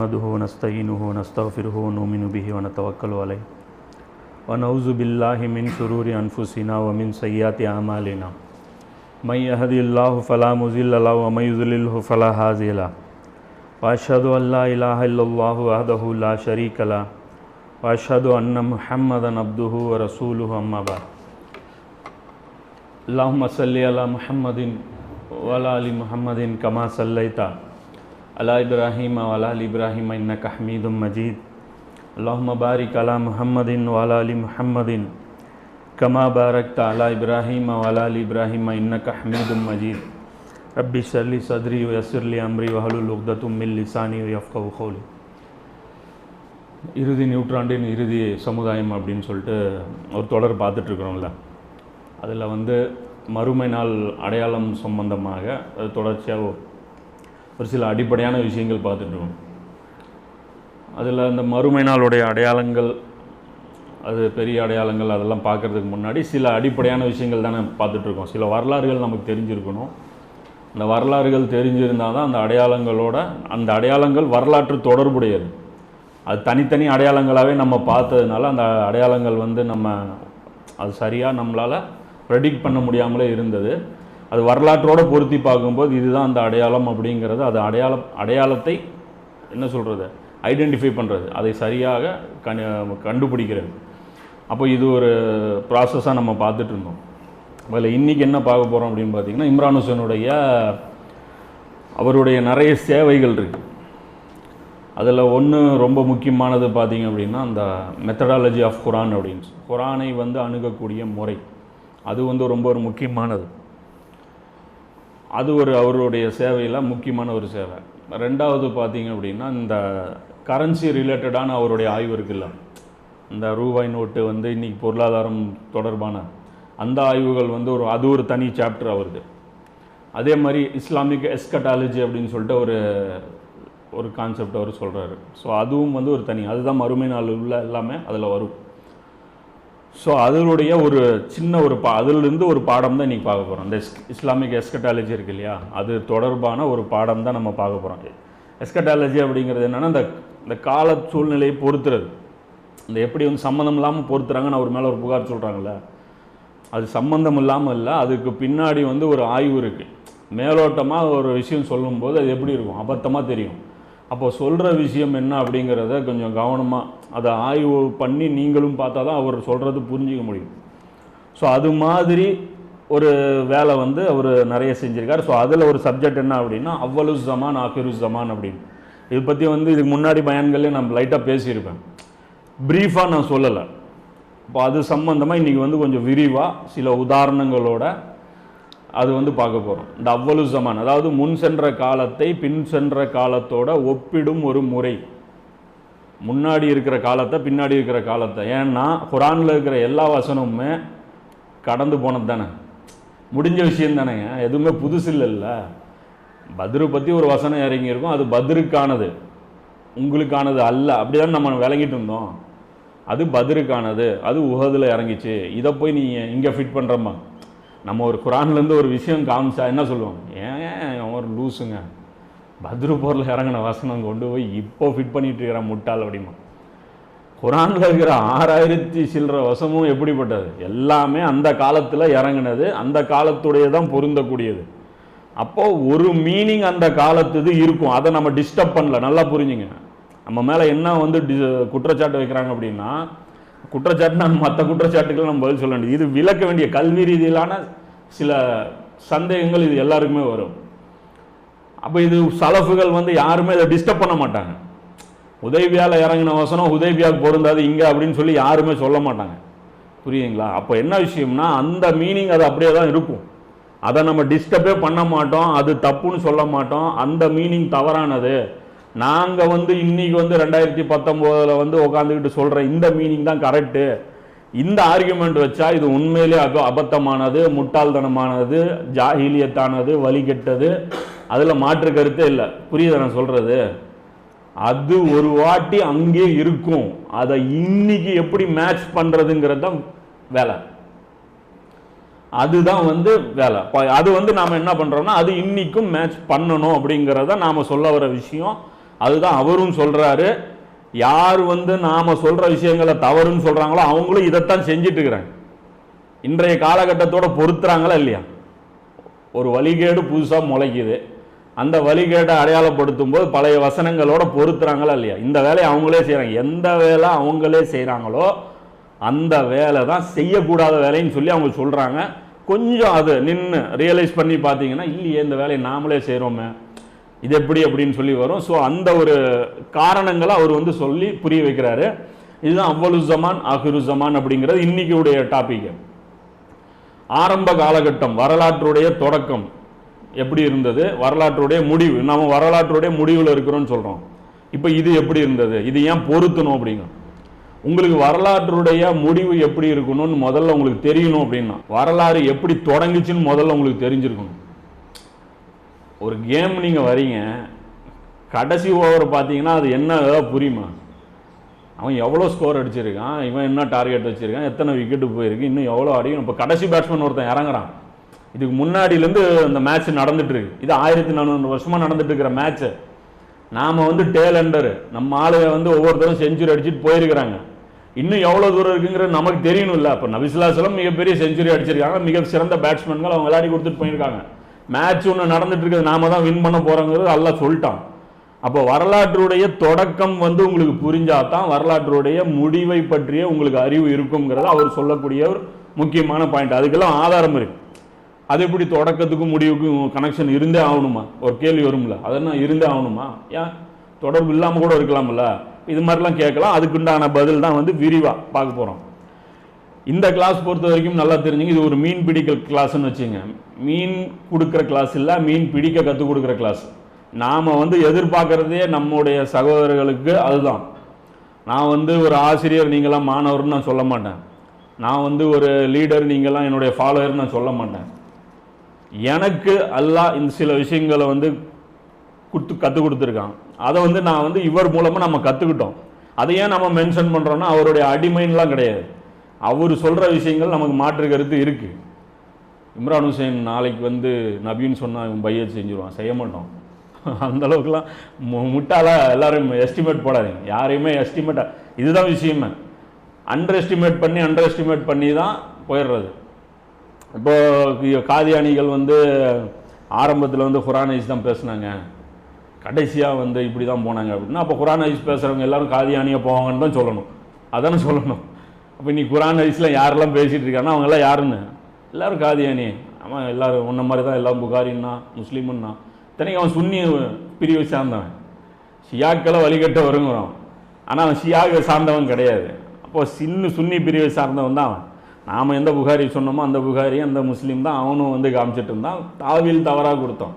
نحمده ونستعينه ونستغفره ونؤمن به ونتوكل عليه. ونعوذ بالله من شرور أنفسنا ومن سيئات أعمالنا. من يهدي الله فلا مضل له ومن يضلله فلا هادي له. وأشهد أن لا إله إلا الله وحده لا شريك له. وأشهد أن محمدا عبده ورسوله أما بعد. اللهم صل على محمد وعلى آل محمد كما صليت. அலா இப்ராஹிம் வலா அலி இப்ராஹிம் இன்னக்க ஹமீதும் மஜீத் அல்லாஹும் பாரிக் அலா முஹம்மதின் வாலா அலி முஹம்மதின் கமா பாரக் அலா இப்ராஹிம் வலா அலி இப்ராஹிம் இன்னக்க ஹமீதும் மஜீத் ரப்பி ஷர்லி சத்ரி யசுர்லி அம்ரி வஹலுல் உக்தத்தும் மில் லிசானி யஃப்கவு ஹோலி இறுதி நியூட்ராண்டின் இறுதி சமுதாயம் அப்படின்னு சொல்லிட்டு ஒரு தொடர் பார்த்துட்ருக்குறோம்ல. அதில் வந்து மறுமை நாள் அடையாளம் சம்பந்தமாக தொடர்ச்சியாக ஒரு சில அடிப்படையான விஷயங்கள் பார்த்துட்ருக்கோம் அதில் அந்த மறுமை நாளுடைய அடையாளங்கள் அது பெரிய அடையாளங்கள் அதெல்லாம் பார்க்குறதுக்கு முன்னாடி சில அடிப்படையான விஷயங்கள் தானே பார்த்துட்ருக்கோம் சில வரலாறுகள் நமக்கு தெரிஞ்சிருக்கணும். அந்த வரலாறுகள் தெரிஞ்சிருந்தால் தான் அந்த அடையாளங்களோட அந்த அடையாளங்கள் வரலாற்று தொடர்புடையது. அது தனித்தனி அடையாளங்களாகவே நம்ம பார்த்ததுனால அந்த அடையாளங்கள் வந்து நம்ம அது சரியாக நம்மளால் ப்ரெடிக்ட் பண்ண முடியாமலே இருந்தது. அது வரலாற்றோடு பொருத்தி பார்க்கும்போது இதுதான் அந்த அடையாளம் அப்படிங்கிறது அது அடையாள அடையாளத்தை என்ன சொல்கிறது ஐடென்டிஃபை பண்ணுறது அதை சரியாக கண் கண்டுபிடிக்கிறது. அப்போ இது ஒரு ப்ராசஸாக நம்ம பார்த்துட்டு இருந்தோம். அதில் இன்றைக்கி என்ன பார்க்க போகிறோம் அப்படின்னு பார்த்தீங்கன்னா இம்ரான் ஹுசனுடைய அவருடைய நிறைய சேவைகள் இருக்குது அதில் ஒன்று ரொம்ப முக்கியமானது பார்த்தீங்க அப்படின்னா அந்த மெத்தடாலஜி ஆஃப் குரான் அப்படின்னு குரானை வந்து அணுகக்கூடிய முறை. அது வந்து ரொம்ப ஒரு முக்கியமானது. அது ஒரு அவருடைய சேவையில் முக்கியமான ஒரு சேவை. ரெண்டாவது பார்த்தீங்க அப்படின்னா இந்த கரன்சி ரிலேட்டடான அவருடைய ஆய்வு இருக்குல்ல. இந்த ரூபாய் நோட்டு வந்து இன்றைக்கி பொருளாதாரம் தொடர்பான அந்த ஆய்வுகள் வந்து ஒரு அது ஒரு தனி சாப்டர் அவருக்கு அதே மாதிரி இஸ்லாமிக் எஸ்கட்டாலஜி அப்படின்னு சொல்லிட்டு ஒரு ஒரு கான்செப்ட் அவர் சொல்கிறாரு ஸோ அதுவும் வந்து ஒரு தனி அதுதான் மறுமை நாள் உள்ள எல்லாமே அதில் வரும். ஸோ அதனுடைய ஒரு சின்ன ஒரு பா அதிலிருந்து ஒரு பாடம் தான் இன்றைக்கி பார்க்க போகிறோம் இந்த இஸ்லாமிக் எஸ்கட்டாலஜி இருக்கு இல்லையா? அது தொடர்பான ஒரு பாடம் தான் நம்ம பார்க்க போகிறோம் எஸ்கட்டாலஜி அப்படிங்கிறது என்னென்னா இந்த இந்த கால சூழ்நிலையை பொறுத்துறது. இந்த எப்படி வந்து சம்மந்தம் இல்லாமல் பொறுத்துறாங்கன்னு அவர் மேலே ஒரு புகார் சொல்கிறாங்கல்ல அது சம்மந்தம் இல்லாமல் இல்லை அதுக்கு பின்னாடி வந்து ஒரு ஆய்வு இருக்குது மேலோட்டமாக ஒரு விஷயம் சொல்லும்போது அது எப்படி இருக்கும்? அபத்தமாக தெரியும். அப்போ சொல்கிற விஷயம் என்ன அப்படிங்கிறத கொஞ்சம் கவனமாக அதை ஆய்வு பண்ணி நீங்களும் பார்த்தா தான் அவர் சொல்கிறது புரிஞ்சிக்க முடியும். ஸோ அது மாதிரி ஒரு வேலை வந்து அவர் நிறைய செஞ்சுருக்கார். ஸோ அதில் ஒரு சப்ஜெக்ட் என்ன அப்படின்னா அவ்வளு ஜமான் ஆக்கிரு ஜமான் அப்படின்னு. இதை பற்றி வந்து இதுக்கு முன்னாடி பயன்கள்லேயே நான் லைட்டாக பேசியிருப்பேன். ப்ரீஃபாக நான் சொல்லலை. இப்போ அது சம்மந்தமாக இன்றைக்கி வந்து கொஞ்சம் விரிவாக சில உதாரணங்களோட அது வந்து பார்க்க போகிறோம் இந்த அவ்வளவு சமான் அதாவது முன் சென்ற காலத்தை பின் சென்ற காலத்தோட ஒப்பிடும் ஒரு முறை. முன்னாடி இருக்கிற காலத்தை பின்னாடி இருக்கிற காலத்தை. ஏன்னா குரானில் இருக்கிற எல்லா வசனமுமே கடந்து போனது தானே. முடிஞ்ச விஷயம் தானேங்க எதுவுமே புதுசு இல்லைல்ல பத்ரு பற்றி ஒரு வசனம் இறங்கியிருக்கும். அது பத்ருக்கானது. உங்களுக்கானது அல்ல. அப்படி தான் நம்ம விளங்கிட்டு இருந்தோம். அது பத்ருக்கானது. அது உகதில் இறங்கிச்சு. இதை போய் நீ இங்கே ஃபிட் பண்ணுறம்மா நம்ம ஒரு குரான்லேருந்து ஒரு விஷயம் காமிச்சா என்ன சொல்லுவோம் ஏன் ஒரு லூஸுங்க பத்ரு போரில் இறங்கின வசனம் கொண்டு போய் இப்போ ஃபிட் பண்ணிட்டு இருக்கிற முட்டாள் அப்படிமா. குரானில் இருக்கிற ஆறாயிரத்தி சில்லற வசமும் எப்படிப்பட்டது? எல்லாமே அந்த காலத்தில் இறங்கினது அந்த காலத்துடைய தான் பொருந்தக்கூடியது. அப்போது ஒரு மீனிங் அந்த காலத்துது இருக்கும். அதை நம்ம டிஸ்டர்ப் பண்ணல. நல்லா புரிஞ்சுங்க. நம்ம மேலே என்ன வந்து டி குற்றச்சாட்டு வைக்கிறாங்க அப்படின்னா குற்றச்சாட்டு நான் மற்ற குற்றச்சாட்டுகள் நம்ம பதில் சொல்ல வேண்டியது. இது விளக்க வேண்டிய கல்வி ரீதியிலான சில சந்தேகங்கள் இது எல்லாருக்குமே வரும். அப்போ இது சலஃபுகள் வந்து யாருமே இதை டிஸ்டர்ப் பண்ண மாட்டாங்க. உதவியால் இறங்கின வசனம் உதவியாவுக்கு பொருந்தாது இங்கே அப்படின்னு சொல்லி யாருமே சொல்ல மாட்டாங்க. புரியுதுங்களா? அப்போ என்ன விஷயம்னா அந்த மீனிங் அது அப்படியே தான் இருக்கும். அதை நம்ம டிஸ்டர்பே பண்ண மாட்டோம் அது தப்புன்னு சொல்ல மாட்டோம். அந்த மீனிங் தவறானது. நாங்கள் வந்து இன்னைக்கு வந்து ரெண்டாயிரத்தி பத்தொம்போதில் வந்து உட்காந்துக்கிட்டு சொல்கிற இந்த மீனிங் தான் கரெக்டு இந்த ஆர்குமெண்ட் வச்சா இது உண்மையிலே அப அபத்தமானது முட்டாள்தனமானது ஜாகிலியத்தானது வழிகெட்டது அதில் மாற்று கருத்தே இல்லை. புரியுது நான் சொல்கிறது அது ஒரு வாட்டி அங்கே இருக்கும். அதை இன்னைக்கு எப்படி மேட்ச் பண்ணுறதுங்கிறது தான் வேலை. அதுதான் வந்து வேலை. அது வந்து நாம் என்ன பண்ணுறோம்னா அது இன்றைக்கும் மேட்ச் பண்ணணும் அப்படிங்கிறத நாம் சொல்ல வர விஷயம். அதுதான் அவரும் சொல்றாரு. யார் வந்து நாம சொல்ற விஷயங்களை தவறுன்னு சொல்றாங்களோ அவங்களும் இதைத்தான் செஞ்சுட்டு இருக்கிறாங்க இன்றைய காலகட்டத்தோட பொருத்துறாங்களா இல்லையா? ஒரு வழிகேடு புதுசாக முளைக்குது. அந்த வழிகேட்டை அடையாளப்படுத்தும் போது பழைய வசனங்களோட பொருத்துறாங்களா இல்லையா? இந்த வேலையை அவங்களே செய்கிறாங்க எந்த வேலை அவங்களே செய்கிறாங்களோ அந்த வேலை தான் செய்யக்கூடாத வேலைன்னு சொல்லி அவங்க சொல்கிறாங்க கொஞ்சம் அது நின்று ரியலைஸ் பண்ணி பார்த்தீங்கன்னா இல்லையே இந்த வேலையை நாமளே செய்கிறோமே இது எப்படி அப்படின்னு சொல்லி வரும். ஸோ அந்த ஒரு காரணங்களை அவர் வந்து சொல்லி புரிய வைக்கிறாரு. இதுதான் அவ்வளு ஜமான் அஹ்ரு ஜமான் அப்படிங்கிறது இன்னைக்கு உடைய டாபிக் ஆரம்ப காலகட்டம் வரலாற்றுடைய தொடக்கம் எப்படி இருந்தது? வரலாற்றுடைய முடிவு. நம்ம வரலாற்றுடைய முடிவில் இருக்கிறோம்னு சொல்கிறோம் இப்போ இது எப்படி இருந்தது? இது ஏன் பொருத்தணும் அப்படிங்க? உங்களுக்கு வரலாற்றுடைய முடிவு எப்படி இருக்கணும்னு முதல்ல உங்களுக்கு தெரியணும் அப்படின்னா வரலாறு எப்படி தொடங்குச்சுன்னு முதல்ல உங்களுக்கு தெரிஞ்சிருக்கணும். ஒரு கேம் நீங்கள் வரீங்க கடைசி ஓவர் பார்த்தீங்கன்னா அது என்ன ஏதாவது புரியுமா? அவன் எவ்வளோ ஸ்கோர் அடிச்சிருக்கான் இவன் என்ன டார்கெட் வச்சுருக்கான் எத்தனை விக்கெட்டு போயிருக்கு இன்னும் எவ்வளோ அடிக்கும் இப்போ கடைசி பேட்ஸ்மேன் ஒருத்தன் இறங்குறான். இதுக்கு முன்னாடியிலேருந்து இந்த மேட்ச் நடந்துட்டுருக்கு இது ஆயிரத்தி நானூறு வருஷமாக நடந்துட்டு இருக்கிற மேட்ச்சு நாம் வந்து டேலண்டர் நம்ம ஆளுங்க வந்து ஒவ்வொருத்தரும் செஞ்சுரி அடிச்சுட்டு போயிருக்கிறாங்க. இன்னும் எவ்வளோ தூரம் இருக்குங்கிறது நமக்கு தெரியணும்ல. அப்போ நபிசுல்லாசலம் மிகப்பெரிய செஞ்சுரி அடிச்சிருக்காங்க மிக சிறந்த பேட்ஸ்மேன்கள் அவங்க விளையாடி கொடுத்துட்டு போயிருக்காங்க. மேட்ச் ஒன்று நடந்துட்டு இருக்குது நாம தான் வின் பண்ண போகிறோங்கிறது அல்லாஹ் சொல்லிட்டான். அப்போ வரலாற்றுடைய தொடக்கம் வந்து உங்களுக்கு புரிஞ்சாதான் வரலாற்றுடைய முடிவை பற்றிய உங்களுக்கு அறிவு இருக்குங்கிறத அவர் சொல்லக்கூடிய ஒரு முக்கியமான பாயிண்ட் அதுக்கெல்லாம் ஆதாரம் இருக்கு. அது எப்படி தொடக்கத்துக்கும் முடிவுக்கும் கனெக்ஷன் இருந்தே ஆகணுமா? ஒரு கேள்வி வரும்ல. அதெல்லாம் இருந்தே ஆகணுமா? ஏன்? தொடர்பு இல்லாமல் கூட இருக்கலாம்ல. இது மாதிரிலாம் கேட்கலாம். அதுக்குண்டான பதில் தான் வந்து விரிவாக பார்க்க போகிறோம் இந்த கிளாஸ் பொறுத்த வரைக்கும் நல்லா தெரிஞ்சுங்க. இது ஒரு மீன் பிடிக்கல் கிளாஸ்ன்னு வச்சுங்க. மீன் கொடுக்குற கிளாஸ் இல்லை மீன் பிடிக்க கற்றுக் கொடுக்குற கிளாஸ் நாம் வந்து எதிர்பார்க்குறதே நம்முடைய சகோதரர்களுக்கு அதுதான். நான் வந்து ஒரு ஆசிரியர் நீங்களாம் மாணவர்னு நான் சொல்ல மாட்டேன். நான் வந்து ஒரு லீடர் நீங்களாம் என்னுடைய ஃபாலோயர்னு நான் சொல்ல மாட்டேன். எனக்கு அல்லா இந்த சில விஷயங்களை வந்து கொடுத்து கற்றுக் கொடுத்துருக்கான். அதை வந்து நான் வந்து இவர் மூலமாக நம்ம கற்றுக்கிட்டோம் அதை ஏன் நம்ம மென்ஷன் பண்ணுறோன்னா அவருடைய அடிமைன்லாம் கிடையாது. அவர் சொல்கிற விஷயங்கள் நமக்கு மாற்று கருத்து இருக்குது இம்ரான் ஹுசைன் நாளைக்கு வந்து நபின்னு சொன்னால் இவன் பையத் செஞ்சுருவான். செய்ய மாட்டோம் அந்த அளவுக்குலாம் மு முட்டாளா எல்லோரும் எஸ்டிமேட் போடாதீங்க. யாரையுமே எஸ்டிமேட்டாக இதுதான் விஷயமே. அண்டர் எஸ்டிமேட் பண்ணி அண்டர் எஸ்டிமேட் பண்ணி தான் போயிடுறது. இப்போது காதியானிகள் வந்து ஆரம்பத்தில் வந்து குரான் தான் பேசுனாங்க. கடைசியாக வந்து இப்படி தான் போனாங்க அப்படின்னா அப்போ குரான் பேசுகிறவங்க எல்லாரும் காதியானியாக போவாங்கன்னு தான் சொல்லணும். அதானே சொல்லணும். அப்போ நீ குரான் ஹதீஸில் யாரெல்லாம் பேசிகிட்டு இருக்காங்கன்னா அவங்கெல்லாம் யாருன்னு? எல்லோரும் காதியானி. அவன் எல்லோரும் உன்ன மாதிரி தான் எல்லாம் புகாரின்னா முஸ்லீமுன்னா. தனிக்கு அவன் சுன்னி பிரிவை சார்ந்தவன். ஷியாக்களை வழிகட்ட வருங்கிறோம். ஆனால் அவன் ஷியாக சார்ந்தவன் கிடையாது. அப்போ சின்ன சுன்னி பிரிவை சார்ந்தவன் தான் அவன். நாம் எந்த புகாரி சொன்னோமோ அந்த புகாரி அந்த முஸ்லீம் தான் அவனும் வந்து காமிச்சிட்டு இருந்தான். தாவில் தவறாக கொடுத்தோம்.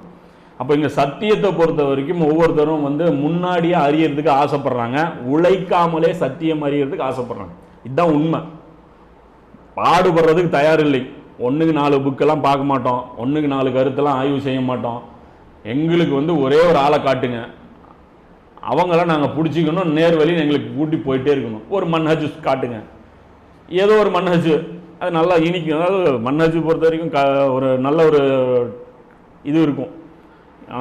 அப்போ இங்கே சத்தியத்தை பொறுத்த வரைக்கும் ஒவ்வொருத்தரும் வந்து முன்னாடியே அறியறதுக்கு ஆசைப்படுறாங்க. உழைக்காமலே சத்தியம் அறியறதுக்கு ஆசைப்படுறாங்க. இதுதான் உண்மை. பாடுபடுறதுக்கு தயார் இல்லை ஒன்றுக்கு நாலு புக்கெல்லாம் பார்க்க மாட்டோம். ஒன்றுக்கு நாலு கருத்தெல்லாம் ஆய்வு செய்ய மாட்டோம். எங்களுக்கு வந்து ஒரே ஒரு ஆளை காட்டுங்க. அவங்கள நாங்கள் பிடிச்சிக்கணும். நேர்வழின்னு எங்களுக்கு கூட்டி போயிட்டே இருக்கணும். ஒரு மன்ஹஜ் காட்டுங்க. ஏதோ ஒரு மன்ஹஜ் அது நல்லா இனிக்கும். அதாவது மன்ஹஜ் பொறுத்த வரைக்கும் க ஒரு நல்ல ஒரு இது இருக்கும்.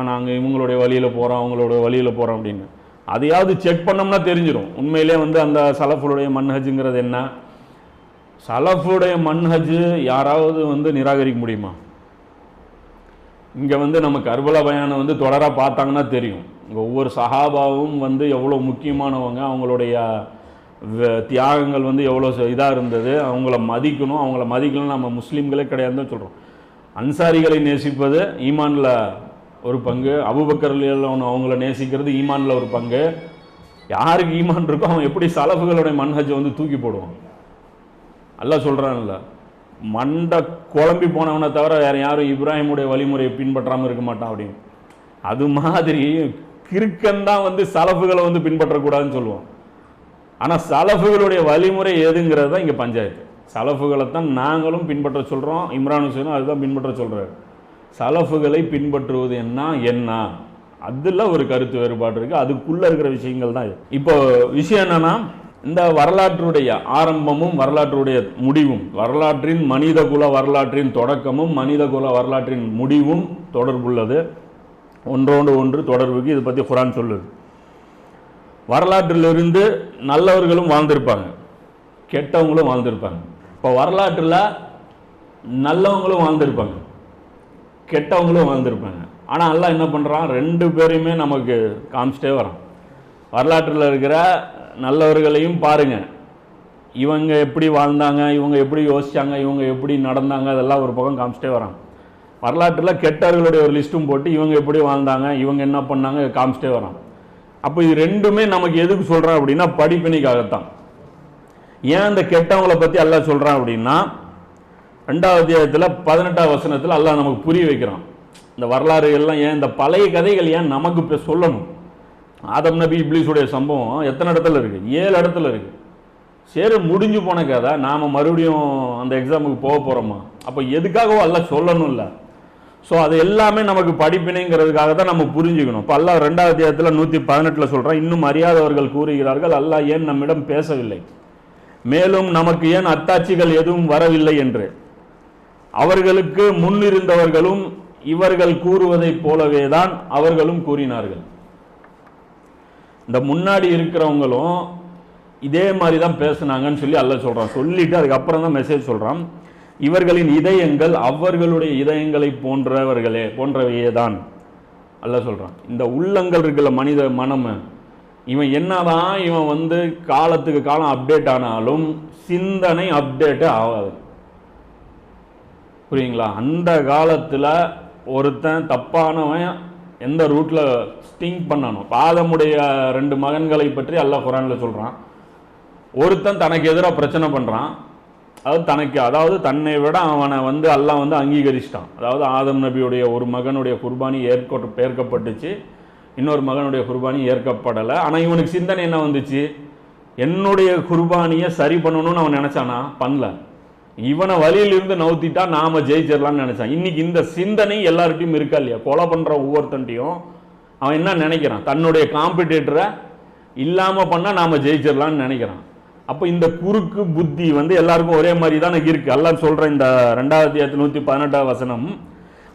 நாங்கள் இவங்களுடைய வழியில் போகிறோம் அவங்களோட வழியில் போகிறோம் அப்படின்னு. அதையாவது செக் பண்ணோம்னா தெரிஞ்சிடும் உண்மையிலே வந்து அந்த சலஃபுடைய மன்ஹஜுங்கிறது என்ன? சலஃபுடைய மன்ஹஜ் யாராவது வந்து நிராகரிக்க முடியுமா? இங்கே வந்து நம்ம கர்பல பயானை வந்து தொடராக பார்த்தாங்கன்னா தெரியும். ஒவ்வொரு சஹாபாவும் வந்து எவ்வளோ முக்கியமானவங்க அவங்களுடைய தியாகங்கள் வந்து எவ்வளோ இதாக இருந்தது அவங்கள மதிக்கணும் அவங்கள மதிக்கணும் நம்ம முஸ்லீம்களே கிடையாதுன்னு சொல்கிறோம் அன்சாரிகளை நேசிப்பது ஈமானில் ஒரு பங்கு. அபுபக்கரில் ஒன்று அவங்கள நேசிக்கிறது ஈமானில் ஒரு பங்கு. யாருக்கு ஈமான் இருக்கோ அவன் எப்படி சலஃபுகளுடைய மன்ஹஜை வந்து தூக்கி போடுவான் அல்லாஹ் சொல்கிறான்ல மண்டை குழம்பி போனவனை தவிர வேறு யாரும் இப்ராஹிமுடைய வழிமுறையை பின்பற்றாமல் இருக்க மாட்டான் அப்படின்னு. அது மாதிரி கிறுக்கன்தான் வந்து சலஃபுகளை வந்து பின்பற்றக்கூடாதுன்னு சொல்லுவோம் ஆனால் சலஃபுகளுடைய வழிமுறை எதுங்கிறது தான் இங்கே பஞ்சாயத்து. சலஃபுகளை தான் நாங்களும் பின்பற்ற சொல்கிறோம் இம்ரான் ஹுசேனும் அதுதான் பின்பற்ற சொல்கிறாரு சலஃபுகளை பின்பற்றுவது என்ன என்ன? அதில் ஒரு கருத்து வேறுபாடு இருக்குது அதுக்குள்ளே இருக்கிற விஷயங்கள் தான் இது. இப்போ விஷயம் என்னென்னா இந்த வரலாற்றுடைய ஆரம்பமும் வரலாற்றுடைய முடிவும் வரலாற்றின் மனிதகுல வரலாற்றின் தொடக்கமும் மனிதகுல வரலாற்றின் முடிவும் தொடர்புள்ளது. ஒன்றோடு ஒன்று தொடர்புக்கு இதை பற்றி குரான் சொல்லுது. வரலாற்றிலிருந்து நல்லவர்களும் வாழ்ந்திருப்பாங்க கெட்டவங்களும் வாழ்ந்திருப்பாங்க. இப்போ வரலாற்றில் நல்லவங்களும் வாழ்ந்திருப்பாங்க. கெட்டவங்களும் வாழ்ந்திருப்பாங்க ஆனால் எல்லாம் என்ன பண்ணுறான் ரெண்டு பேரையுமே நமக்கு காமிச்சிட்டே வரான். வரலாற்றில் இருக்கிற நல்லவர்களையும் பாருங்கள் இவங்க எப்படி வாழ்ந்தாங்க இவங்க எப்படி யோசித்தாங்க இவங்க எப்படி நடந்தாங்க அதெல்லாம் ஒரு பக்கம் காமிச்சிட்டே வரான். வரலாற்றில் கெட்டவர்களுடைய ஒரு லிஸ்ட்டும் போட்டு இவங்க எப்படி வாழ்ந்தாங்க இவங்க என்ன பண்ணாங்க காமிச்சிட்டே வரான். அப்போ இது ரெண்டுமே நமக்கு எதுக்கு சொல்கிறான் அப்படின்னா படிப்பினைக்காகத்தான். ஏன் இந்த கெட்டவங்களை பற்றி எல்லாம் சொல்கிறான் அப்படின்னா ரெண்டாவது அத்தியாயத்தில் பதினெட்டாவது வசனத்தில் அல்லாஹ் நமக்கு புரிய வைக்கிறான். இந்த வரலாறு எல்லாம் ஏன் இந்த பழைய கதைகள் ஏன் நமக்கு இப்போ சொல்லணும்? ஆதம் நபி இப்ளீஸுடைய சம்பவம் எத்தனை இடத்துல இருக்குது ஏழு இடத்துல இருக்குது சரி முடிஞ்சு போன கதை நாம் மறுபடியும் அந்த எக்ஸாமுக்கு போக போகிறோமா அப்போ எதுக்காகவோ அல்லாஹ் சொல்லணும்ல. ஸோ அது எல்லாமே நமக்கு படிப்பினைங்கிறதுக்காக தான் நம்ம புரிஞ்சுக்கணும். இப்போ அல்லாஹ் ரெண்டாவது அத்தியாயத்தில் நூற்றி பதினெட்டில் சொல்கிறான் இன்னும் அறியாதவர்கள் கூறுகிறார்கள் அல்லாஹ் ஏன் நம்மிடம் பேசவில்லை? மேலும் நமக்கு ஏன் அத்தாட்சிகள் எதுவும் வரவில்லை? என்று. அவர்களுக்கு முன்னிருந்தவர்களும் இவர்கள் கூறுவதைப் போலவே தான் அவர்களும் கூறினார்கள். இந்த முன்னாடி இருக்கிறவங்களும் இதே மாதிரி தான் பேசுனாங்கன்னு சொல்லி அல்ல சொல்கிறான் சொல்லிட்டு அதுக்கப்புறம் தான் மெசேஜ் சொல்கிறான் இவர்களின் இதயங்கள் அவர்களுடைய இதயங்களை போன்றவர்களே போன்றவையே தான் அல்ல சொல்கிறான் இந்த உள்ளங்கள் இருக்கிற மனித மனம். இவன் என்னதான் இவன் வந்து காலத்துக்கு காலம் அப்டேட் ஆனாலும் சிந்தனை அப்டேட்டே ஆகாது. புரியுங்களா? அந்த காலத்தில் ஒருத்தன் தப்பானவன் எந்த ரூட்டில் ஸ்டிங் பண்ணணும் பாதமுடைய ரெண்டு மகன்களை பற்றி அல்லாஹ் குரானில் சொல்கிறான் ஒருத்தன் தனக்கு எதிராக பிரச்சனை பண்ணுறான் அதாவது தனக்கு அதாவது தன்னை விட அவனை வந்து அல்லாஹ் வந்து அங்கீகரிச்சிட்டான். அதாவது ஆதம் நபியுடைய ஒரு மகனுடைய குர்பானி ஏற்க ஏற்கப்பட்டுச்சு. இன்னொரு மகனுடைய குர்பானி ஏற்கப்படலை. ஆனால் இவனுக்கு சிந்தனை என்ன வந்துச்சு? என்னுடைய குர்பானியை சரி பண்ணணும்னு அவன் நினச்சானா? பண்ணல. இவனை வழியிலிருந்து நவுத்திட்டா நாம ஜெயிச்சிடலாம்னு நினைச்சான். இன்னைக்கு இந்த சிந்தனை எல்லார்ட்டையும் இருக்கா இல்லையா? கொலை பண்ற ஒவ்வொருத்தன்ட்டையும் அவன் என்ன நினைக்கிறான்? தன்னுடைய காம்படிட்டரை இல்லாம பண்ணா நாம ஜெயிச்சிடலாம்னு நினைக்கிறான். அப்போ இந்த குறுக்கு புத்தி வந்து எல்லாருக்கும் ஒரே மாதிரி தான் இருக்கு. எல்லாம் சொல்ற இந்த ரெண்டாயிரத்தி நூத்தி பதினெட்டாம் வசனம்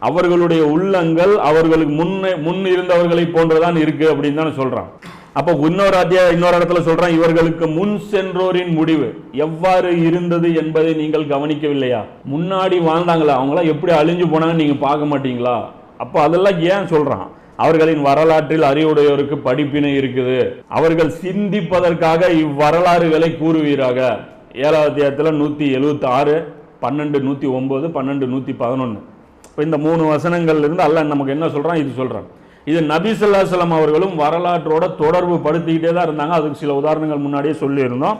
அவர்களுடைய உள்ளங்கள் அவர்களுக்கு முன்னே முன் இருந்தவர்களை போன்றதான் இருக்கு அப்படின்னு தானே சொல்றான். அப்போ இன்னொரு அத்தியாய இன்னொரு இடத்துல சொல்றான் இவர்களுக்கு முன் சென்றோரின் முடிவு. எவ்வாறு இருந்தது என்பதை நீங்கள் கவனிக்கவில்லையா? முன்னாடி வாழ்ந்தாங்களா? அவங்களாம் எப்படி அழிஞ்சு போனாங்கன்னு நீங்க பார்க்க மாட்டீங்களா? அப்போ அதெல்லாம் ஏன் சொல்றான்? அவர்களின் வரலாற்றில் அறிவுடையோருக்கு படிப்பினை இருக்குது. அவர்கள் சிந்திப்பதற்காக இவ்வரலாறுகளை கூறுவீராக. ஏழாவது அத்தியாயத்தில் நூற்றி எழுபத்தி ஆறு பன்னெண்டு நூற்றி ஒம்பது பன்னெண்டு நூற்றி பதினொன்று இப்போ இந்த மூணு வசனங்கள்ல இருந்து நமக்கு என்ன சொல்றான்? இது சொல்றான். இது நபி ஸல்லல்லாஹு அவர்களும் வரலாற்றோட தொடர்பு படுத்திக்கிட்டே தான் இருந்தாங்க. அதுக்கு சில உதாரணங்கள் முன்னாடியே சொல்லியிருந்தோம்.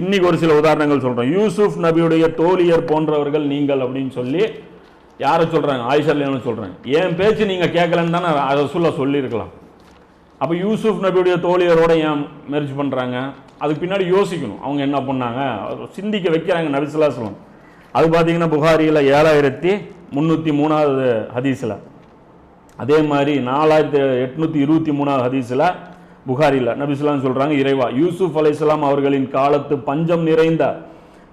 இன்னைக்கு ஒரு சில உதாரணங்கள் சொல்கிறோம் யூசுப் நபியுடைய தோழியர் போன்றவர்கள் நீங்கள் அப்படின்னு சொல்லி யாரை சொல்கிறாங்க ஆயிஷா லேன்னு என் பேச்சு நீங்கள் கேட்கலன்னு தானே ரசூல்லா சொல்லியிருக்கலாம். அப்போ யூசுப் நபியுடைய தோழியரோட ஏன் மெர்ஜ் பண்ணுறாங்க அதுக்கு பின்னாடி யோசிக்கணும். அவங்க என்ன பண்ணாங்க? சிந்திக்க வைக்கிறாங்க நபிசுல்லாஸ்லாம் அது பார்த்தீங்கன்னா புகாரியில் ஏழாயிரத்தி முந்நூற்றி மூணாவது ஹதீஸில். அதே மாதிரி நாலாயிரத்தி எட்நூற்றி இருபத்தி மூணாவது ஹதீஸில் புகாரியில் நபிசுல்லாம் சொல்கிறாங்க இறைவா யூசுப் அலைசலாம் அவர்களின் காலத்து பஞ்சம் நிறைந்த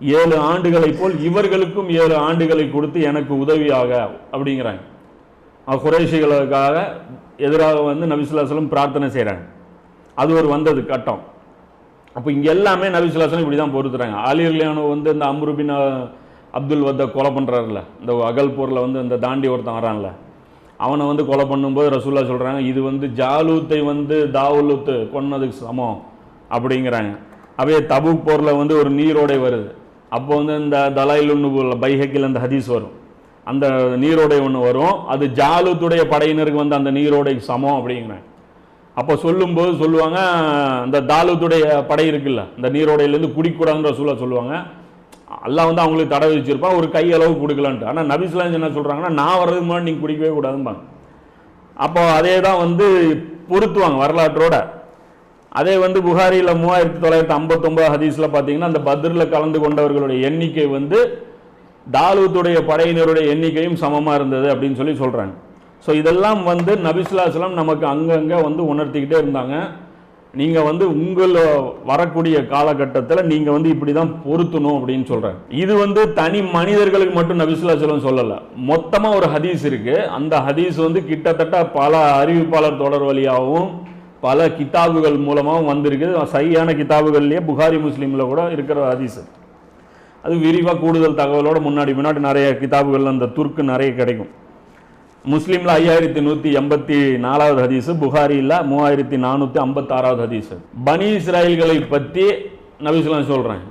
ஏழு ஆண்டுகளைப் போல் இவர்களுக்கும் ஏழு ஆண்டுகளை கொடுத்து எனக்கு உதவியாக அப்படிங்கிறாங்க. அஹ் குறைஷிகளுக்காக எதிராக வந்து நபிசுல்லாஸ்லம் பிரார்த்தனை செய்கிறாங்க அது ஒரு வந்தது கட்டம். அப்போ இங்கே எல்லாமே நபிசுல்லாஸ்லம் இப்படி தான் பொறுத்துறாங்க. ஆலியர்லியானோ வந்து இந்த அம்ருபின் அப்துல் வத்த கொலை பண்ணுறாருல இந்த அகல்பூரில் வந்து இந்த தாண்டி ஒருத்தன் வரான்ல அவனை வந்து கொலை பண்ணும்போது ரசூல்லா சொல்கிறாங்க இது வந்து ஜாலூத்தை வந்து தாவூலுத்து கொன்னதுக்கு சமம் அப்படிங்கிறாங்க. அப்படியே தபு போரில் வந்து ஒரு நீரோடை வருது. அப்போ வந்து இந்த தலாயிலுன்னு பைஹக்கில் அந்த ஹதீஸ் வரும். அந்த நீரோடை ஒன்று வரும். அது ஜாலூத்துடைய படையினருக்கு வந்து அந்த நீரோடைக்கு சமம் அப்படிங்கிறாங்க. அப்போ சொல்லும்போது சொல்லுவாங்க இந்த தாலூத்துடைய படை இருக்குல்ல இந்த நீரோடையிலேருந்து குடிக்கூடாதுன்ற சூழல் சொல்லுவாங்க. அல்லாஹ் வந்து அவங்களுக்கு தடை வச்சிருப்பான் ஒரு கை அளவு கொடுக்கலான்ட்டு. ஆனால் நபிஸ்லாம் என்ன சொல்கிறாங்கன்னா நான் வர்றதுக்கு முன்னாடி நீங்கள் குடிக்கவே கூடாதும்பாங்க. அப்போ அதே தான் வந்து பொருத்துவாங்க வரலாற்றோட. அதே வந்து புகாரியில் மூவாயிரத்தி தொள்ளாயிரத்தி ஐம்பத்தொம்பது ஹதீஸில் பார்த்தீங்கன்னா அந்த பத்ரில் கலந்து கொண்டவர்களுடைய எண்ணிக்கை வந்து தாலூத்துடைய படையினருடைய எண்ணிக்கையும் சமமாக இருந்தது அப்படின்னு சொல்லி சொல்கிறாங்க ஸோ இதெல்லாம் வந்து நபிஸ்லாஸ்லாம் நமக்கு அங்கங்கே வந்து உணர்த்திக்கிட்டே இருந்தாங்க. நீங்கள் வந்து உங்கள் வரக்கூடிய காலகட்டத்தில் நீங்கள் வந்து இப்படி தான் பொருத்தணும் அப்படின்னு சொல்கிறேன் இது வந்து தனி மனிதர்களுக்கு மட்டும் நபிசுல்லாஸ்லம் சொல்லலை. மொத்தமாக ஒரு ஹதீஸ் இருக்குது அந்த ஹதீஸ் வந்து கிட்டத்தட்ட பல அறிவிப்பாளர் தொடர் வழியாகவும் பல கிதாபுகள் மூலமாகவும் வந்திருக்குது. சரியான கிதாபுகள்லேயே புகாரி முஸ்லீமில் கூட இருக்கிற ஹதீஸ் அது. விரிவாக கூடுதல் தகவலோட முன்னாடி முன்னாடி நிறைய கிதாபுகள் அந்த துருக்கு நிறைய கிடைக்கும். முஸ்லீமில் ஐயாயிரத்தி நூற்றி எண்பத்தி நாலாவது ஹதீஸு புகாரியில் மூவாயிரத்தி நானூற்றி ஐம்பத்தாறாவது ஹதீஸு. பனி இஸ்ராயல்களை பற்றி நபிஸ்லாம் சொல்கிறேன்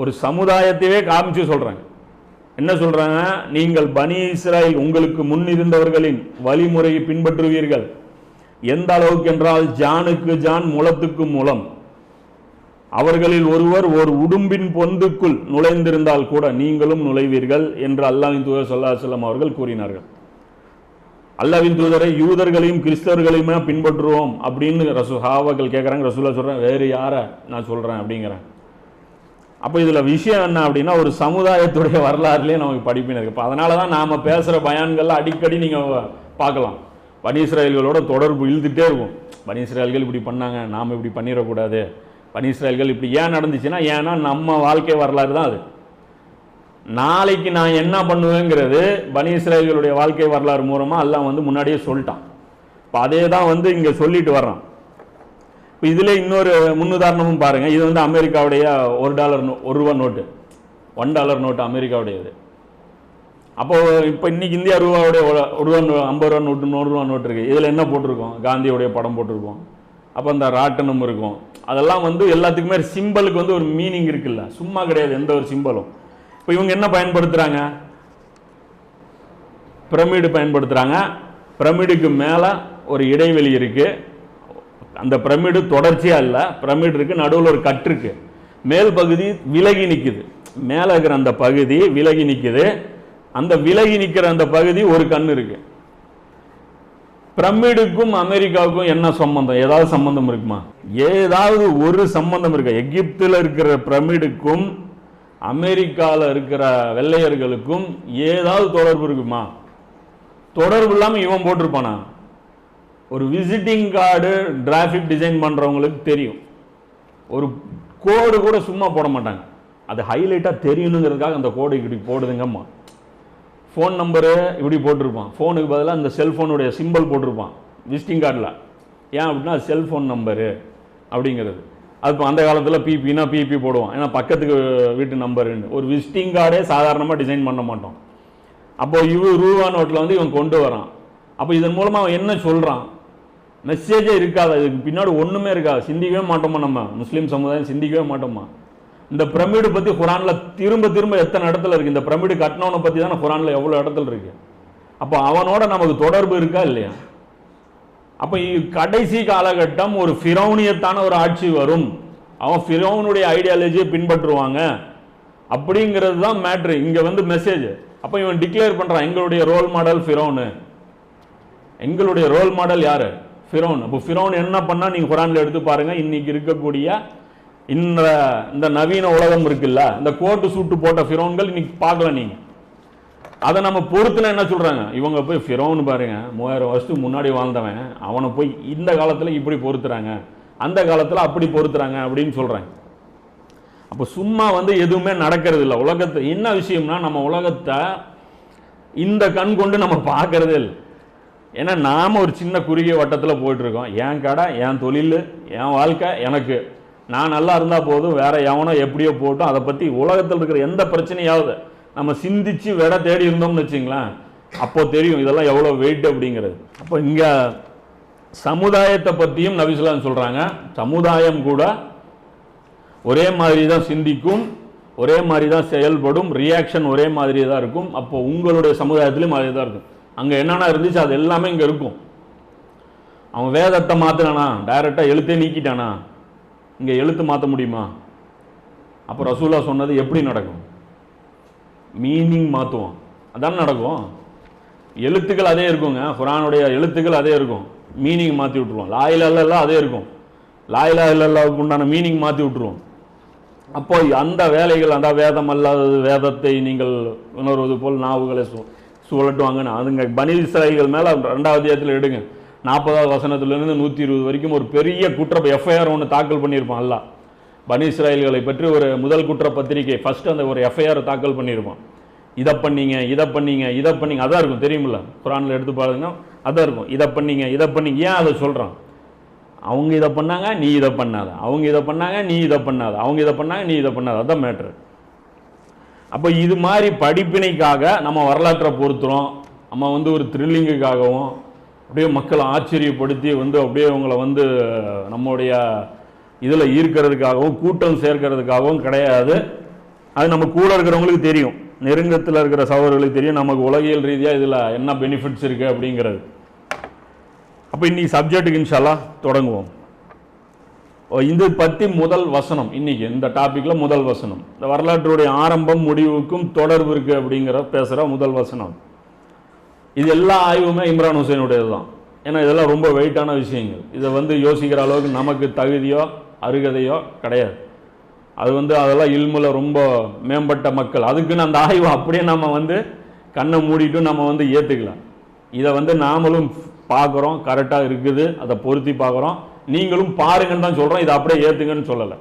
ஒரு சமுதாயத்தையே காமிச்சு சொல்கிறேன் என்ன சொல்கிறாங்க நீங்கள் பனி இஸ்ராயல் உங்களுக்கு முன் இருந்தவர்களின் வழிமுறையை பின்பற்றுவீர்கள். எந்த அளவுக்கு என்றால் ஜானுக்கு ஜான் முளத்துக்கு மூலம் அவர்களில் ஒருவர் ஒரு உடும்பின் பொந்துக்குள் நுழைந்திருந்தால் கூட நீங்களும் நுழைவீர்கள் என்று அல்லாஹின் தூதர் சொல்லாசல்லம் அவர்கள் கூறினார்கள். அல்லாவின் தூதரை யூதர்களையும் கிறிஸ்தவர்களையுமே பின்பற்றுவோம் அப்படின்னு ரசு ஹாவாக்கள் கேட்குறாங்க ரசூலா சொல்கிறேன் வேறு யாரை நான் சொல்கிறேன் அப்படிங்கிறேன் அப்போ இதில் விஷயம் என்ன அப்படின்னா ஒரு சமுதாயத்துடைய வரலாறுலேயே நமக்கு படிப்பின இருக்கு. இப்போ அதனால தான் நாம் பேசுகிற பயான்கள்லாம் அடிக்கடி நீங்கள் பார்க்கலாம். பனீஸ்ராயல்களோட தொடர்பு இழுத்துட்டே இருக்கும். பனீஸ்ராயல்கள் இப்படி பண்ணாங்க நாம் இப்படி பண்ணிடக்கூடாது. பனீஸ்ராயல்கள் இப்படி ஏன் நடந்துச்சுன்னா ஏன்னா நம்ம வாழ்க்கை வரலாறு தான் அது. நாளைக்கு நான் என்ன பண்ணுவேங்கிறது பனி இஸ்ராயல்களுடைய வாழ்க்கை வரலாறு மூலமாக எல்லாம் வந்து முன்னாடியே சொல்லிட்டான். இப்போ அதே தான் வந்து இங்கே சொல்லிட்டு வர்றான். இப்போ இதில் இன்னொரு முன்னுதாரணமும் பாருங்கள் இது வந்து அமெரிக்காவுடைய ஒரு டாலர் நோ ஒரு ரூபா நோட்டு. ஒன் டாலர் நோட்டு அமெரிக்காவுடையது. அப்போது இப்போ இன்னைக்கு இந்தியா ரூபாவுடைய ஒரு ரூபா நோ- ஐம்பது ரூபா நோட்டு நூறு ரூபா நோட்டு இருக்குது இதில் என்ன போட்டிருக்கோம்? காந்தியுடைய படம் போட்டிருக்கோம். அப்போ அந்த ராட்டனம் இருக்கும். அதெல்லாம் வந்து எல்லாத்துக்குமே சிம்பலுக்கு வந்து ஒரு மீனிங் இருக்குல்ல. சும்மா கிடையாது. எந்த ஒரு சிம்பலும் இப்போ இவங்க என்ன பயன்படுத்துகிறாங்க பிரமிடு பயன்படுத்துகிறாங்க பிரமிடுக்கு மேலே ஒரு இடைவெளி இருக்குது அந்த பிரமிடு தொடர்ச்சியாக இல்லை. பிரமிடு இருக்குது நடுவில் ஒரு கட்டு இருக்குது மேல் பகுதி விலகி நிற்குது மேலே இருக்கிற அந்த பகுதி விலகி நிற்குது அந்த விலகி நிற்கிற அந்த பகுதி ஒரு கண் இருக்கு. பிரமிடுக்கும் அமெரிக்காவுக்கும் என்ன சம்பந்தம்? ஏதாவது சம்பந்தம் இருக்குமா? ஏதாவது ஒரு சம்பந்தம் இருக்கா? எகிப்தில் இருக்கிற பிரமிடுக்கும் அமெரிக்காவில் இருக்கிற வெள்ளையர்களுக்கும் ஏதாவது தொடர்பு இருக்குமா? தொடர்பு இல்லாமல் இவன் போட்டிருப்பானா? ஒரு விசிட்டிங் கார்டு டிராஃபிக் டிசைன் பண்ணுறவங்களுக்கு தெரியும். ஒரு கோடு கூட சும்மா போட மாட்டாங்க. அது ஹைலைட்டாக தெரியணுங்கிறதுக்காக அந்த கோடு இப்படி போடுதுங்கம்மா. ஃபோன் நம்பரு இப்படி போட்டிருப்பான். ஃபோனுக்கு பதிலாக அந்த செல்ஃபோனுடைய சிம்பிள் போட்டிருப்பான். விசிட்டிங் கார்டில் ஏன் அப்படின்னா செல்ஃபோன் நம்பரு அப்படிங்கிறது. அது இப்போ அந்த காலத்தில் பிபினா பிபி போடுவோம். ஏன்னா பக்கத்துக்கு வீட்டு நம்பருன்னு ஒரு விசிட்டிங் கார்டே சாதாரணமாக டிசைன் பண்ண மாட்டோம். அப்போது இவ ரூபா நோட்டில் வந்து இவன் கொண்டு வரான். அப்போ இதன் மூலமாக அவன் என்ன சொல்கிறான் மெசேஜே இருக்காது. இதுக்கு பின்னாடி ஒன்றுமே இருக்காது. சிந்திக்கவே மாட்டோமா நம்ம? முஸ்லீம் சமுதாயம் சிந்திக்கவே மாட்டோமா? இந்த பிரமிடு பற்றி குரானில் திரும்ப திரும்ப எத்தனை இடத்துல இருக்குது இந்த பிரமிடு கட்டினவனை பற்றி தானே குரானில் எவ்வளோ இடத்துல இருக்குது அப்போ அவனோட நமக்கு தொடர்பு இருக்கா இல்லையா? அப்போ கடைசி காலகட்டம் ஒரு ஃபிரௌனியத்தான ஒரு ஆட்சி வரும். அவன் ஃபிரௌனுடைய ஐடியாலஜியை பின்பற்றுவாங்க. அப்படிங்கிறது தான் மேட்ரு இங்கே வந்து மெசேஜ் அப்போ இவன் டிக்ளேர் பண்ணுறான் எங்களுடைய ரோல் மாடல் ஃபிரௌனு. எங்களுடைய ரோல் மாடல் யாரு? ஃபிரௌன். அப்போ ஃபிரௌன் என்ன பண்ணா நீங்க குரான்ல எடுத்து பாருங்க. இன்னைக்கு இருக்கக்கூடிய இந்த இந்த நவீன உலகம் இருக்குல்ல இந்த கோட்டு சூட்டு போட்ட ஃபிரௌன்கள் இன்னைக்கு பார்க்கல நீங்க. அதை நம்ம பொறுத்துல என்ன சொல்றாங்க? இவங்க போய் ஃபிரோன்னு பாருங்க. மூவாயிரம் வருஷத்துக்கு முன்னாடி வாழ்ந்தவன் அவனை போய் இந்த காலத்தில் இப்படி பொறுத்துறாங்க. அந்த காலத்தில் அப்படி பொறுத்துறாங்க அப்படின்னு சொல்றாங்க. அப்போ சும்மா வந்து எதுவுமே நடக்கிறது இல்லை உலகத்தை என்ன விஷயம்னா நம்ம உலகத்தை இந்த கண் கொண்டு நம்ம பார்க்கறதே இல்லை. ஏன்னா நாம் ஒரு சின்ன குறுகிய வட்டத்தில் போயிட்டுருக்கோம். என் கடை என் தொழில் என் வாழ்க்கை எனக்கு. நான் நல்லா இருந்தால் போதும் வேறு எவனோ எப்படியோ போட்டும். அதை பற்றி உலகத்தில் இருக்கிற எந்த பிரச்சனையாவது நம்ம சிந்திச்சு விட தேடி இருந்தோம்னு வச்சுங்களேன் அப்போ தெரியும் இதெல்லாம் எவ்வளோ வெயிட் அப்படிங்கிறது. அப்போ இங்கே சமுதாயத்தை பற்றியும் நபிசுலாம் சொல்கிறாங்க சமுதாயம் கூட ஒரே மாதிரி தான் சிந்திக்கும் ஒரே மாதிரி தான் செயல்படும் ரியாக்ஷன் ஒரே மாதிரி தான் இருக்கும். அப்போ உங்களுடைய சமுதாயத்திலையும் மாதிரி தான் இருக்கும். அங்கே என்னென்ன இருந்துச்சு அது எல்லாமே இங்கே இருக்கும். அவன் வேதத்தை மாற்றினானா டைரெக்டாக எழுத்தே நீக்கிட்டானா? இங்கே எழுத்து மாற்ற முடியுமா? அப்போ ரசூலா சொன்னது எப்படி நடக்கும்? மீனிங் மாற்றுவோம் அதான் நடக்கும்? எழுத்துக்கள் அதே இருக்குங்க. குரானுடைய எழுத்துக்கள் அதே இருக்கும். மீனிங் மாற்றி விட்ருவோம் லாயிலா இல்லல்லா அதே இருக்கும். லாயிலா இல்லல்லாவுக்கு உண்டான மீனிங் மாற்றி விட்ருவோம் அப்போ அந்த வேலைகள் அந்த வேதம் அல்லாதது வேதத்தை நீங்கள் உணர்வது போல் நாவுகளை சு சுழட்டுவாங்கன்னு. அதுங்க பனி மேலே ரெண்டாவது இடத்துல எடுங்க. நாற்பதாவது வசனத்துலேருந்து நூற்றி இருபது வரைக்கும் ஒரு பெரிய குற்ற எஃப்ஐஆர் ஒன்று தாக்கல் பண்ணியிருப்பான் அல்லா பனி இஸ்ராயல்களை பற்றி ஒரு முதல் குற்ற பத்திரிகை ஃபஸ்ட்டு அந்த ஒரு எஃப்ஐஆர் தாக்கல் பண்ணியிருப்போம் இதை பண்ணீங்க இதை பண்ணீங்க இதை பண்ணீங்க. அதான் இருக்கும் தெரியுமில்ல? குரானில் எடுத்து பாருங்க. அதான் இருக்கும். இதை பண்ணீங்க இதை பண்ணீங்க. ஏன் அதை சொல்கிறான் அவங்க இதை பண்ணாங்க நீ இதை பண்ணாத. அவங்க இதை பண்ணாங்க நீ இதை பண்ணாத. அவங்க இதை பண்ணாங்க நீ இதை பண்ணாத. அதான் மேட்ரு அப்போ இது மாதிரி படிப்பினைக்காக நம்ம வரலாற்றை பொறுத்துறோம். நம்ம வந்து ஒரு த்ரில்லிங்குக்காகவும் அப்படியே மக்களை ஆச்சரியப்படுத்தி வந்து அப்படியே அவங்கள வந்து நம்முடைய இதில் ஈர்க்கிறதுக்காகவும் கூட்டம் சேர்க்கறதுக்காகவும் கிடையாது. அது நம்ம கூட இருக்கிறவங்களுக்கு தெரியும். நெருங்கத்தில் இருக்கிற சகோதரர்களுக்கு தெரியும். நமக்கு உலகியல் ரீதியாக இதில் என்ன பெனிஃபிட்ஸ் இருக்குது அப்படிங்கிறது. அப்போ இன்னைக்கு சப்ஜெக்ட்டுக்கு இன்ஷால்லா தொடங்குவோம். ஓ, இது பற்றி முதல் வசனம் இன்னைக்கு இந்த டாப்பிக்கில் முதல் வசனம். இந்த வரலாற்றுடைய ஆரம்பம் முடிவுக்கும் தொடர்பு இருக்குது அப்படிங்கிற பேசுகிற முதல் வசனம். இது எல்லா ஆய்வுமே இம்ரான் ஹுசைனுடையது தான் ஏன்னா இதெல்லாம் ரொம்ப வெயிட்டான விஷயங்கள். இதை வந்து யோசிக்கிற அளவுக்கு நமக்கு தகுதியோ அருகதையோ கிடையாது. அது வந்து அதெல்லாம் இல்முல ரொம்ப மேம்பட்ட மக்கள். அதுக்குன்னு அந்த ஆய்வு அப்படியே நம்ம வந்து கண்ணை மூடிட்டு நம்ம வந்து ஏற்றுக்கலாம் இதை வந்து நாமளும் பார்க்குறோம் கரெக்டாக இருக்குது. அதை பொருத்தி பார்க்குறோம் நீங்களும் பாருங்கன்னு தான் சொல்கிறோம் இதை அப்படியே ஏற்றுங்கன்னு சொல்லலை.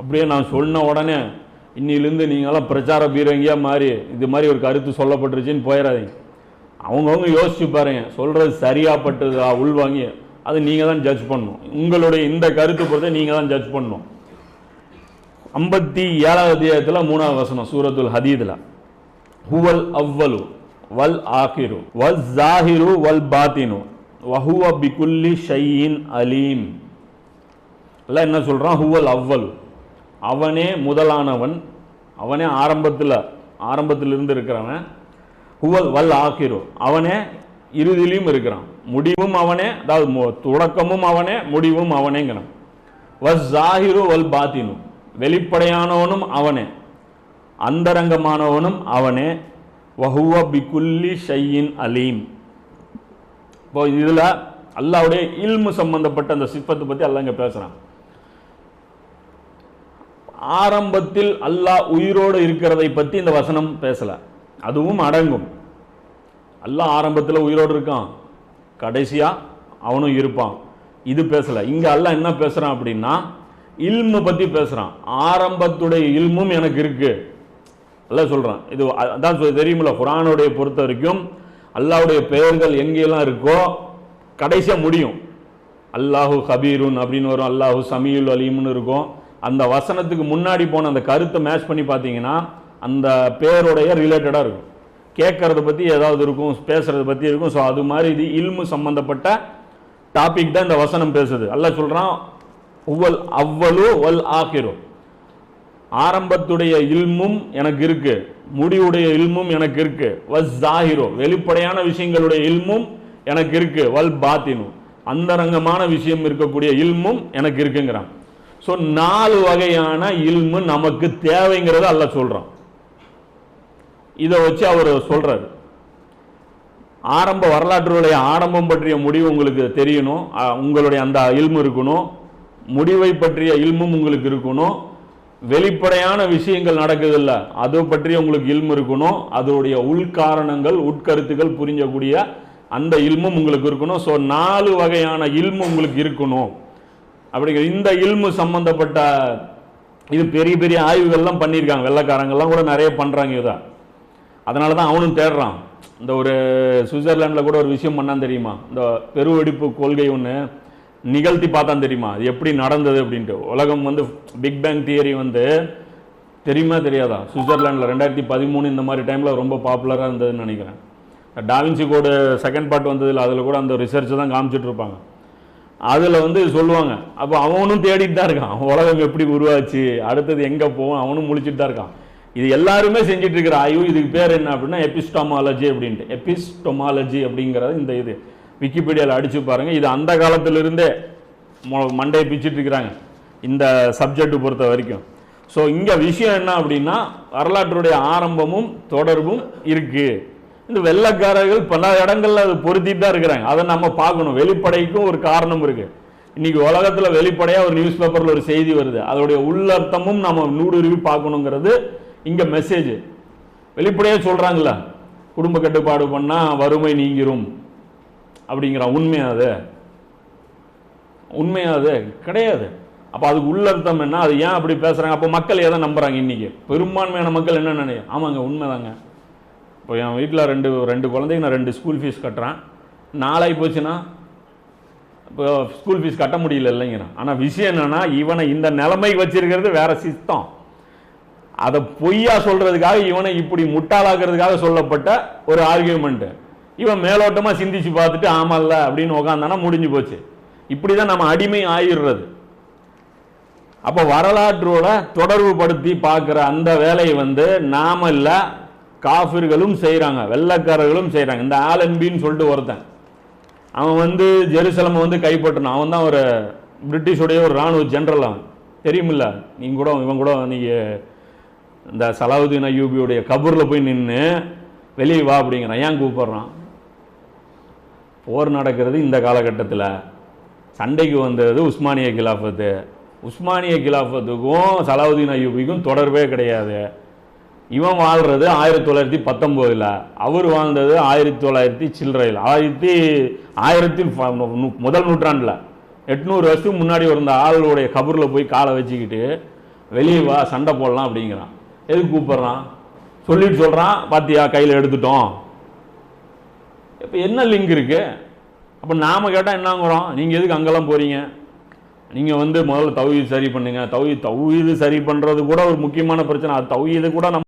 அப்படியே நான் சொன்ன உடனே இன்னிலேருந்து நீங்களாம் பிரச்சார பீரங்கியாக மாறி இது மாதிரி ஒரு கருத்து சொல்லப்பட்டுருச்சுன்னு போயிடாதீங்க. அவங்கவுங்க யோசிச்சு பாருங்க. சொல்கிறது சரியாப்பட்டதா? உள்வாங்கி அது நீங்கள் தான் ஜட்ஜ் பண்ணணும். உங்களுடைய இந்த கருத்து பொறுத்த நீங்கள் தான் ஜட்ஜ் பண்ணணும். ஐம்பத்தி ஏழாவது அத்தியாயத்தில் மூணாவது வசனம் சூரத்துல் ஹதீதில். ஹுவல் அவ்வலு வல் ஆகிரு வல் ஜாஹிரு வல் பாத்தினு. வஹுவ பிகுல்லி ஷையின் அலீம். எல்லாம் என்ன சொல்கிறான் ஹுவல் அவ்வல். அவனே முதலானவன். அவனே ஆரம்பத்தில் ஆரம்பத்திலிருந்து இருக்கிறவன். ஹுவல் வல் ஆகிரு. அவனே இறுதியிலையும் இருக்கிறான். முடிவும் அவனே அதாவது தொடக்கமும் அவனே முடிவும் அவனேங்கிறான். வஸ் ஜாஹிரு வல் பாத்தினும் வெளிப்படையானவனும் அவனே. அந்தரங்கமானவனும் அவனே. வஹுவ பிகுல்லி ஷையின் அலீம். இப்போ இதில் அல்லாவுடைய இல்மு சம்பந்தப்பட்ட அந்த சிப்பத்தை பற்றி அல்லாஹ் இங்கே பேசுகிறான் ஆரம்பத்தில் அல்லாஹ் உயிரோடு இருக்கிறதை பற்றி இந்த வசனம் பேசல. அதுவும் அடங்கும். எல்லாம் ஆரம்பத்தில் உயிரோடு இருக்கான். கடைசியாக அவனும் இருப்பான். இது பேசலை. இங்கே எல்லாம் என்ன பேசுகிறான் அப்படின்னா இல்மு பற்றி பேசுகிறான் ஆரம்பத்துடைய இல்மும் எனக்கு இருக்குது எல்லாம் சொல்கிறான் இது அதான் தெரியுமில்ல குரானுடைய பொறுத்த வரைக்கும் அல்லாவுடைய பெயர்கள் எங்கெல்லாம் இருக்கோ கடைசியாக முடியும். அல்லாஹு ஹபீருன் அப்படின்னு வரும் அல்லாஹு சமீல் அலீம்னு இருக்கும். அந்த வசனத்துக்கு முன்னாடி போன அந்த கருத்தை மேட்ச் பண்ணி பார்த்தீங்கன்னா அந்த பேருடைய ரிலேட்டடாக இருக்கும். கேட்குறத பற்றி ஏதாவது இருக்கும் பேசுறத பற்றி இருக்கும். ஸோ அது மாதிரி இது இல்மு சம்மந்தப்பட்ட டாபிக் தான் இந்த வசனம் பேசுது. அல்ல சொல்கிறான் ஒவ்வொல் அவ்வளோ வல் ஆகிரும் ஆரம்பத்துடைய இல்மும் எனக்கு இருக்கு முடிவுடைய இல்மும் எனக்கு இருக்கு. வஸ் ஜாஹிரோ வெளிப்படையான விஷயங்களுடைய இல்மும் எனக்கு இருக்கு. வல் பாத்தினும் அந்தரங்கமான விஷயம் இருக்கக்கூடிய இல்மும் எனக்கு இருக்குங்கிறான். ஸோ நாலு வகையான இல்மு நமக்கு தேவைங்கிறத அல்ல சொல்கிறான் இதை வச்சு அவர் சொல்கிறார் ஆரம்ப வரலாற்றுடைய ஆரம்பம் பற்றிய முடிவு உங்களுக்கு தெரியணும். உங்களுடைய அந்த இல்மு இருக்கணும். முடிவை பற்றிய இல்மும் உங்களுக்கு இருக்கணும். வெளிப்படையான விஷயங்கள் நடக்குதில்ல அது பற்றி உங்களுக்கு இல்மு இருக்கணும். அதோடைய உள்காரணங்கள் உட்கருத்துக்கள் புரிஞ்சக்கூடிய அந்த இல்மும் உங்களுக்கு இருக்கணும். ஸோ நாலு வகையான இல்மு உங்களுக்கு இருக்கணும். அப்படிங்கிற இந்த இல்மு சம்பந்தப்பட்ட இது பெரிய பெரிய ஆய்வுகள்லாம் பண்ணியிருக்காங்க. வெள்ளக்காரங்கள்லாம் கூட நிறைய பண்ணுறாங்க இதான் அதனால தான் அவனும் தேடுறான். இந்த ஒரு சுவிட்சர்லாண்டில் கூட ஒரு விஷயம் பண்ணான் தெரியுமா? இந்த பெருவெடிப்பு கொள்கை ஒன்று நிகழ்த்தி பார்த்தான் தெரியுமா? அது எப்படி நடந்தது அப்படின்ட்டு. உலகம் வந்து பிக் பேங் தியரி வந்து தெரியுமா தெரியாதா? சுவிட்சர்லாண்டில் ரெண்டாயிரத்தி பதிமூணு இந்த மாதிரி டைமில் ரொம்ப பாப்புலராக இருந்ததுன்னு நினைக்கிறேன். டாவின்சி கோடு செகண்ட் பார்ட் வந்ததில் அதில் கூட அந்த ரிசர்ச் தான் காமிச்சிட்டு இருப்பாங்க. அதில் வந்து சொல்லுவாங்க. அப்போ அவனும் தேடிட்டு தான் இருக்கான். உலகம் எப்படி உருவாச்சு? அடுத்தது எங்கே போவோம் அவனும் முழிச்சிட்டு தான் இருக்கான். இது எல்லாருமே செஞ்சுட்டு இருக்கிற ஆய்வு. இதுக்கு பேர் என்ன அப்படின்னா எபிஸ்டமாலஜி அப்படின்ட்டு. எபிஸ்டமாலஜி அப்படிங்கிறது இந்த இது. விக்கிபீடியாவில் அடிச்சு பாருங்க. இது அந்த காலத்திலிருந்தே மொ- மண்டையை பிச்சுட்டு இருக்கிறாங்க இந்த சப்ஜெக்ட் பொறுத்த வரைக்கும். ஸோ இங்கே விஷயம் என்ன அப்படின்னா வரலாற்றுடைய ஆரம்பமும் தொடர்பும் இருக்குது இந்த வெள்ளைக்காரர்கள் பல இடங்களில் அது பொருத்திட்டு தான் இருக்கிறாங்க. அதை நம்ம பார்க்கணும். வெளிப்படைக்கும் ஒரு காரணம் இருக்குது இன்னைக்கு உலகத்தில் வெளிப்படையாக ஒரு நியூஸ் பேப்பரில் ஒரு செய்தி வருது. அதோடைய உள்ளர்த்தமும் நம்ம நூடுருவி பார்க்கணுங்கிறது இங்கே மெசேஜ் வெளிப்படையாக சொல்றாங்கல்ல குடும்ப கட்டுப்பாடு பண்ணால் வறுமை நீங்கிரும். அப்படிங்கிறான் உண்மையா அது? உண்மையா அது? கிடையாது. அப்போ அதுக்கு உள்ளர்த்தம் என்ன? அது ஏன் அப்படி பேசுகிறாங்க அப்போ மக்கள் எதை நம்புகிறாங்க இன்றைக்கி பெரும்பான்மையான மக்கள் என்ன நினைக்கும் ஆமாங்க உண்மைதாங்க. இப்போ என் வீட்டில் ரெண்டு ரெண்டு குழந்தைங்க நான் ரெண்டு ஸ்கூல் ஃபீஸ் கட்டுறேன். நாளாகி போச்சுன்னா இப்போ ஸ்கூல் ஃபீஸ் கட்ட முடியல இல்லைங்கிறான். ஆனால் விஷயம் என்னென்னா இவனை இந்த நிலைமைக்கு வச்சிருக்கிறது வேற சித்தம் அதை பொய்யா சொல்றதுக்காக இவனை இப்படி முட்டாளாக்குறதுக்காக சொல்லப்பட்ட ஒரு ஆர்கியூமெண்ட் இவன் மேலோட்டமாக சிந்திச்சு பார்த்துட்டு ஆமால்ல அப்படின்னு உக்காந்தானா முடிஞ்சு போச்சு. இப்படிதான் நம்ம அடிமை ஆயிடுறது. அப்போ வரலாற்றோட தொடர்பு படுத்தி பார்க்குற அந்த வேலையை வந்து நாம இல்லை காஃபிர்களும் செய்கிறாங்க வெள்ளக்காரர்களும் செய்கிறாங்க இந்த ஆலன்பின்னு சொல்லிட்டு ஒருத்தன் அவன் வந்து ஜெருசலம் வந்து கைப்பற்றணும். அவன் தான் ஒரு பிரிட்டிஷுடைய ஒரு ராணுவ ஜென்ரல் அவன். தெரியுமில்ல? நீங்கள் கூட இவன் கூட நீங்கள் இந்த சலாவுதீன் ஐயூபியுடைய கபூரில் போய் நின்று வெளியே வா அப்படிங்கிறான். ஏன் கூப்பிட்றான்? போர் நடக்கிறது இந்த காலகட்டத்தில். சண்டைக்கு வந்தது உஸ்மானிய கிலாஃபத்து. உஸ்மானிய கிலாஃபத்துக்கும் சலாவுதீன் ஐயூபிக்கும் தொடர்பே கிடையாது. இவன் வாழ்றது ஆயிரத்தி தொள்ளாயிரத்தி பத்தொம்போதில். அவர் வாழ்ந்தது ஆயிரத்தி தொள்ளாயிரத்தி சில்லறையில். ஆயிரத்தி ஆயிரத்தி முதல் நூற்றாண்டில். எட்நூறு வருஷத்துக்கு முன்னாடி இருந்த ஆளுடைய கபூரில் போய் காலை வச்சுக்கிட்டு வெளியே வா சண்டை போடலாம் அப்படிங்கிறான். எதுக்கு கூப்பிட்றான்? சொல்லிட்டு சொல்கிறான் பாத்தியா கையில் எடுத்துட்டோம். இப்போ என்ன லிங்க் இருக்கு? அப்போ நாம கேட்டால் என்னங்கிறோம்? நீங்கள் எதுக்கு அங்கெல்லாம் போறீங்க? நீங்கள் வந்து முதல்ல தௌஹீத் சரி பண்ணுங்க. தௌஹீத் தௌஹீது சரி பண்ணுறது கூட ஒரு முக்கியமான பிரச்சனை. அது தௌஹீது கூட நம்ம